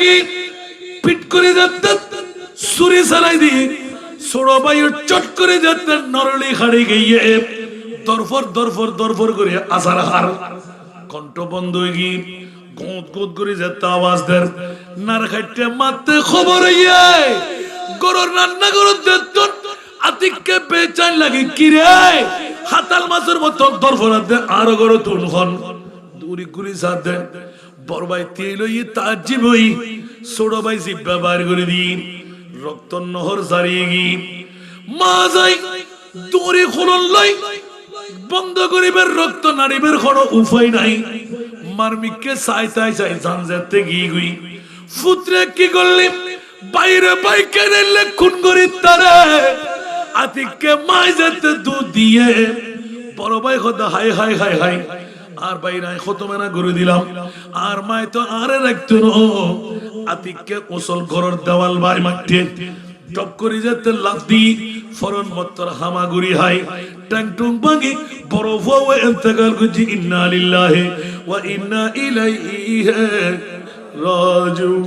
কি পিট করে যাতে সুরে চালাই দিয়ে ছোড় বাইর চট করে যাতে নরলি হাড়ে গিয়ে দরফর দরফর দরফর করে আসার হার। কণ্ঠ বন্ধ হয়ে গিয়ে গোদ গোদ করে যেতে আওয়াজ দেন, নার খাইতে মারতে খবর ইয়ে গরুর রান্না গরুর দেতন, আতিককে বেচান লাগে কিরে, হাতাল মাছের মতো দরফরাত দে আরও গরু তুল দূরি গুলি সাথ বড় ভাই তেল হই তাজিব হই ছোট ভাই জিব্বা বার করে দিন, রক্ত নহর জারিয়ে গি মা যাই দূরে খুলন লই, বন্ধ করিবার রক্ত নাড়িবার কোনো উপায় নাই। মার্মিককে চাই চাই চাই জান যেতে গিয়ে গুই ফুত্রে কি করলি? বাইরে বাইকে নিলে খুন করি তারে। আতিককে মাই যেতে দুধ দিয়ে। বড় ভাই খোদা হাই হাই হাই হাই। আর ভাই নাই কত মেনা করে দিলাম। আর মাই তো আরে রাখতো না। আতিককে ওসল ঘরের দেওয়াল বাই মাঠে টপ করে যেতে লাভ দি, ফরন মত্তর হামাগুড়ি হাই ট্যাং টুং ভাঙি বড় ভোয়ে এন্তেকাল করছি। ইন্না লিল্লাহি ওয়া ইন্না ইলাইহি রাজিউন।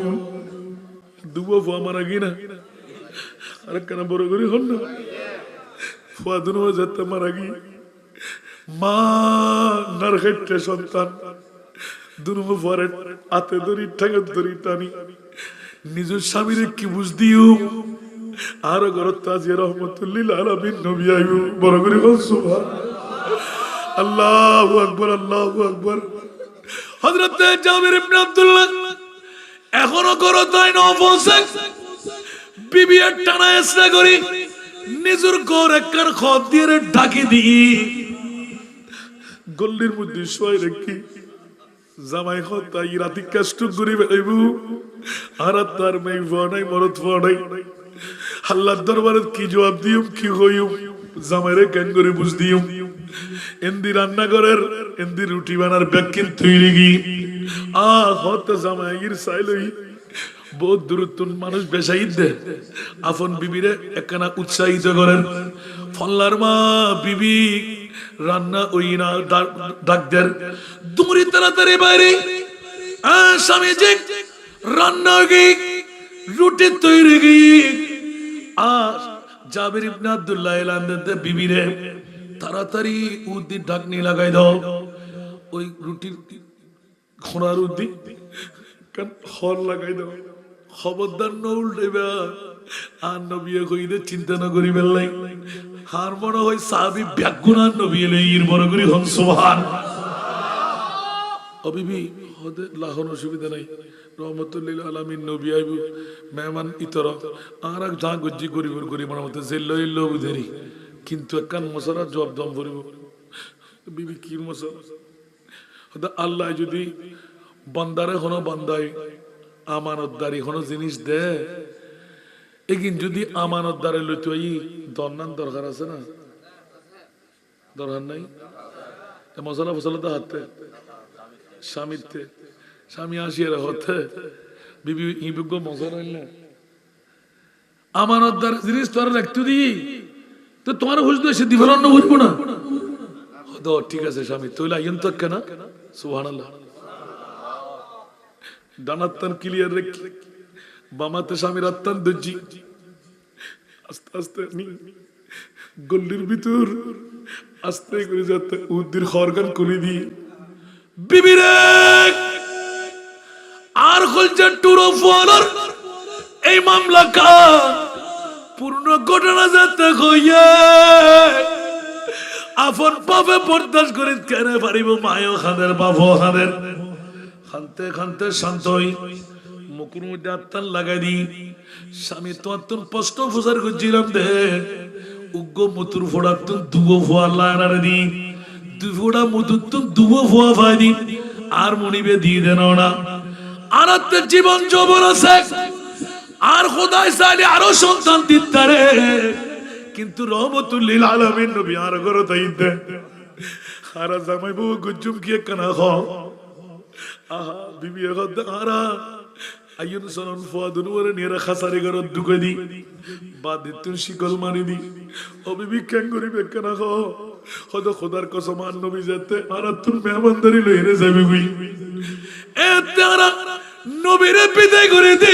দুবো ফুয়া মারা গিনা আর কেন বড় করে হন না? ফুয়া দুনো যেতে মারা গি মা নার খাইতে সন্তান। দুনো ফুয়ারে হাতে ধরি ঠেঙে ধরি, টানি। নিজের স্বামীরে কি বুঝ দিও? আর ঘরত তাজিয়া রহমতুল্লিল আলামিন নবী আইবু। বড় করে সুবহান। আল্লাহু আকবার আল্লাহু আকবার। হযরত জাবির ইবনে আব্দুল্লাহ এখনও করো তাই ন বিবি এর টানা এসরা করি, নিজের ঘর একখান খত দিয়ে ঢাকি দিই? গল্লির মধ্যে শোয় রেখি। জামাই হত তাই রাতি কষ্ট করি বেড়াইবু। আর তার মেয়ে ফনাই মরত ফনাই আল্লাহর দরবারে কি জবাব দিও কি হইও জামাইরে কেন করে বুঝ দিও এন্দি রান্না করার এন্দি রুটি বানার ব্যাকিন তৈরি গি। আ হত জামাইয়ের সাইলই বহুত দূরত্বন মানুষ বেসাইদ দে। আফন বিবিরে একখানা উৎসাহিত করেন। ফল্লার মা, বিবি রান্না ওই না ডাক- দেন দৌড়ি তাড়াতাড়ি বাইরে। স্বামী রান্না গি রুটি তৈরি গি আর জাবির ইবনে আব্দুল্লাহ এলান দিতে বিবিরে তাড়াতাড়ি উদ্দি ঢাকনি লাগাই দাও। ওই রুটির খোনার উদ্দি কারণ হর লাগাই দাও। খবরদার ন উল্টেবা আর নবিয়ে কইলে চিন্তা না করি বেলাই হার মনে হয় সাহাবি ব্যাগুনার নবী এলে ইর বড় করি হন সোহান অবিবি হদে লাহন অসুবিধা নাই। রহমতুল্লিল আলামিন নবী আইবু, মেহমান ইতর। আর এক যা গজ্জি করিব করিব মতে জেল্ল ইল্ল বুধেরি কিন্তু একখান মশলা জব দম করিব বিবি, কি হয়তো আল্লাহ যদি বান্দারে হনো বান্দাই আমানতদারি হনো জিনিস দে। এগিন যদি আমানতদারে লইতে হই দরনান দরকার আছে না? দরকার নাই? মশলা ফসলা তো হাতে স্বামীতে স্বামী আসিয়ে হতে, বিবি ইবিজ্ঞ মশলা হইলে আমানতদার জিনিস তোর রাখতে দি তো তোমার হুশ সে দিবার অন্য বুঝব না? তো ঠিক আছে স্বামী তুই আইন তো কেন সুবহানাল্লাহ। ডানাত্তান ক্লিয়ার রেখে বামাতে স্বামীর আত্মান দজ্জি আস্তে আস্তে গল্লির ভিতর আস্তে করে যাতে উদ্দির খরগান করে দি বিবিরে আর হলছে টুরো ফলার এই মামলা কা পূর্ণ ঘটনা যাতে হইয়ে। আপন পাবে বরদাস করে কেন পারিব মায়ও খাদের বাবু খাদের খানতে খানতে শান্ত হই। মুকুর মধ্যে আত্মার লাগাই দি। স্বামী তো আত্মন স্পষ্ট ফুসার করছিলাম দে। উগ্র মুতুর ফোড়া তো দুবো ফোয়া লাগারে দি। দুই ফোড়া মুতুর তো দুবো ফোয়া ফাই দি। আর মনিবে দিয়ে দেন না আর আত্মের জীবন যৌবন আছে। আর খোদাই চাইলে আরও সন্তান দিতারে কিন্তু রহমতুল্লিল আলমিন আর করো তাই আর জামাই বউ গুজুম গিয়ে কানা খাও। আহা, বিবি এখন আইয়ন সনন ফুয়াদুন ওরে নিয়ে খাসারি ঘর ঢুকে দি বা দিতুন শিকল মারি দি। ও বিবি, কেন করি বেকানা খো হদ খোদার কসম, আর নবী যেতে আর তুন মেহমানদারি লইরে যাবে গুই এ তারা নবীরে বিদায় করে দে।